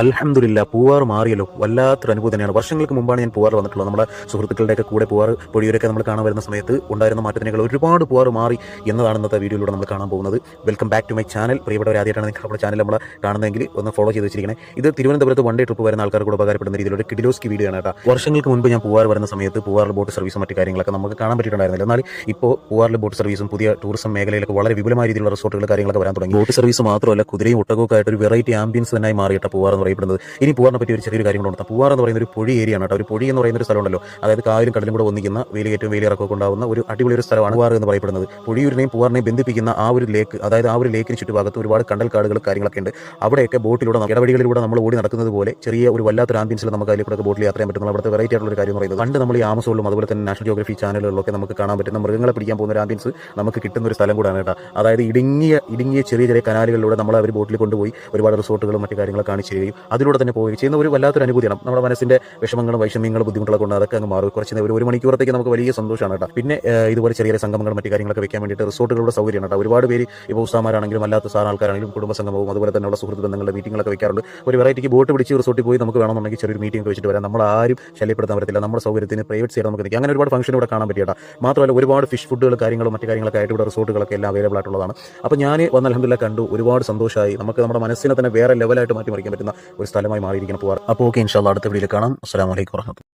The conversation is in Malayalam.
അൽഹംദുലില്ല പൂവാർ മാറിയല്ലോ. വല്ലാത്തൊരു അനുഭവം തന്നെയാണ്. വർഷങ്ങൾക്ക് മുമ്പാണ് ഞാൻ പൂവാർ വന്നിട്ടുള്ളത്. നമ്മുടെ സുഹൃത്തുക്കളുടെയൊക്കെ കൂടെ പൂവാർ പൊടിയൂരൊക്കെ നമ്മൾ കാണാൻ വരുന്ന സമയത്ത് ഉണ്ടായിരുന്ന മാറ്റത്തിനേക്കാൾ ഒരുപാട് പൂവാർ മാറി എന്നതാണ് ഇന്നത്തെ വീഡിയോയിലൂടെ നമ്മൾ കാണാൻ പോകുന്നത്. Welcome back to my channel പ്രിയപ്പെട്ടവർ ആദ്യമായിട്ടാണ് നിങ്ങൾ നമ്മുടെ ചാനൽ നമ്മൾ കാണുന്നതെങ്കിൽ ഒന്ന് ഫോളോ ചെയ്ത് വെച്ചിരിക്കണേ. ഇത് തിരുവനന്തപുരത്ത് വൺ ഡേ ട്രിപ്പ് വരുന്ന ആൾക്കാർ കൂടെ ഉപകാരപ്പെടുന്ന രീതിയിലുള്ള കിഡിലോസ്കി വീഡിയോ ആണ് കേട്ടോ. വർഷങ്ങൾക്ക് മുൻപ് ഞാൻ പൂവാർ വരുന്ന സമയത്ത് പൂവാർ ബോട്ട് സർവീസും മറ്റു കാര്യങ്ങളൊക്കെ നമുക്ക് കാണാൻ പറ്റിയിട്ടുണ്ടായിരുന്നില്ല. എന്നാൽ ഇപ്പോൾ പൂവാറിലെ ബോട്ട് സർവീസും പുതിയ ടൂറിസം മേഖലയിലൊക്കെ വളരെ വിപുലമായ രീതിയിലുള്ള റിസോർട്ടുകൾ കാര്യങ്ങളൊക്കെ വരാൻ തുടങ്ങി. ബോട്ട് സർവീസ് മാത്രമല്ല കുതിരയും ഒട്ടകമൊക്കെ ആയിട്ട് ഒരു വെറൈറ്റി ആംബിയൻസ് തന്നെയായി മാറിയിട്ട് പൂവാർ പറയപ്പെടുന്നത്. ഇനി പൂവാറിനെ പറ്റി ഒരു ചെറിയൊരു കാര്യം കൂടെ പൂവാർ എന്ന് പറയുന്ന ഒരു പൊഴി ഏരിയ ആണ് ഒരു പൊഴി എന്ന് പറയുന്ന ഒരു സ്ഥലമുണ്ടല്ലോ. അതായത് കായലും കടലും കൂടെ ഒന്നിക്കുന്ന വേലിയേറ്റവും വേലിയിറക്കമൊക്കെ ഉണ്ടാവുന്ന ഒരു അടിപൊളി ഒരു സ്ഥലമാണ് പൂവാർ എന്ന് പറയപ്പെടുന്നത്. പൊഴിയൂരിനെയും പൂവാറിനെയും ബന്ധിപ്പിക്കുന്ന ആ ഒരു ലേക്ക് അതായത് ആ ഒരു ലേക്കിന് ചുറ്റുഭാഗത്ത് ഒരുപാട് കണ്ടൽ കാടുകൾ കാര്യങ്ങളൊക്കെ ഉണ്ട്. അവിടെയൊക്കെ ബോട്ടിലൂടെ ഇടവഴികളിലൂടെ നമ്മൾ ഓടി നടക്കുന്നത് പോലെ ചെറിയ ഒരു വല്ലാത്തൊരു ആംബിയൻസിൽ നമുക്ക് അതിലൂടെ ബോട്ടിൽ യാത്ര ചെയ്യാൻ പറ്റുന്ന അവിടുത്തെ വെറൈറ്റി ആയിട്ടുള്ള ഒരു കാര്യം പറയുന്നത് പണ്ട് നമ്മൾ ഈ ആമസോണിലും അതുപോലെ തന്നെ നാഷണൽ ജിയോഗ്രഫി ചാനലുകളിലൊക്കെ നമുക്ക് കാണാൻ പറ്റുന്ന മൃഗങ്ങളെ പിടിക്കാൻ പോകുന്ന ഒരു ആംബിയൻസ് നമുക്ക് കിട്ടുന്ന ഒരു സ്ഥലം കൂടാണ് കേട്ടോ. അതായത് ഇടുങ്ങിയ ഇടുങ്ങിയ ചെറിയ ചെറിയ കനാലുകളിലൂടെ നമ്മൾ അവർ ബോട്ടിൽ കൊണ്ടുപോയി ഒരുപാട് റിസോർട്ടുകളും മറ്റു കാര്യങ്ങളൊക്കെ കാണിച്ചു തരികയും അതിലൂടെ തന്നെ പോവുകയും ചെയ്യുന്ന ഒരു വല്ലാത്തൊരു അനുഭൂതിയാണ് നമ്മുടെ മനസ്സിന്റെ വിഷമങ്ങളും വൈഷമ്യങ്ങളും ബുദ്ധിമുട്ടുകളൊക്കെ കൊണ്ട് അതൊക്കെ അങ്ങ് മാറും. കുറച്ച് ഒരു ഒരു മണിക്കൂറത്തേക്ക് നമുക്ക് വലിയ സന്തോഷമാണ് കേട്ടോ. പിന്നെ ഇതുപോലെ ചെറിയ സംഗമങ്ങളും മറ്റു കാര്യങ്ങളൊക്കെ വെക്കാൻ വേണ്ടിയിട്ട് റിസോർട്ടുകളുടെ സൗകര്യമാണ് കേട്ടോ. ഒരുപാട് പേര് ഇപ്പോൾ ഉസ്താമാരാണെങ്കിലും അല്ലാത്ത സാധന ആൾക്കാരാണെങ്കിലും കുടുംബ സംഗമവും അതുപോലെ തന്നെയുള്ള സുഹൃത്ത് ബന്ധങ്ങളുടെ മീറ്റിംഗുകളൊക്കെ വെക്കാറുണ്ട്. ഒരു വെറൈറ്റിക്ക് ബോട്ട് പിടിച്ച് റിസോർട്ടിൽ പോയി നമുക്ക് വേണമെന്നുണ്ടെങ്കിൽ ചെറിയൊരു മീറ്റിംഗ് വെച്ചിട്ട് വരാം. നമ്മൾ ആരും ശല്യപ്പെടുത്താൻ പറ്റത്തില്ല. നമ്മുടെ സൗകര്യത്തിന് പ്രൈവറ്റ് സൈഡ് നമുക്ക് നിൽക്കാം. അങ്ങനെ ഒരുപാട് ഫംഗ്ഷൻ ഇവിടെ കാണാൻ പറ്റിയട്ടാ. മാത്രമല്ല ഒരുപാട് ഫിഷ് ഫുഡുകൾ കാര്യങ്ങളും മറ്റു കാര്യങ്ങളൊക്കെ ആയിട്ട് ഇവിടെ റിസോർട്ടുകളൊക്കെ എല്ലാം അവൈലബിൾ ആയിട്ടുള്ളതാണ്. അപ്പോൾ ഞാൻ വന്ന അലഹമില്ല കണ്ടു. ഒരുപാട് സന്തോഷമായി നമുക്ക് നമ്മുടെ മനസ്സിനെ തന്നെ വേറെ ലെവലായിട്ട് മാറ്റി മറിക്കാൻ പറ്റുന്ന ഒരു സ്ഥലമായി മാറിയിരിക്കണം പോകാറ് അപ്പോൾ ഓക്കെ ഇൻഷാല്ല അടുത്ത വീഡിയോയിൽ കാണാം. അസ്സാം വലൈക്കും വർഹമത്തുള്ള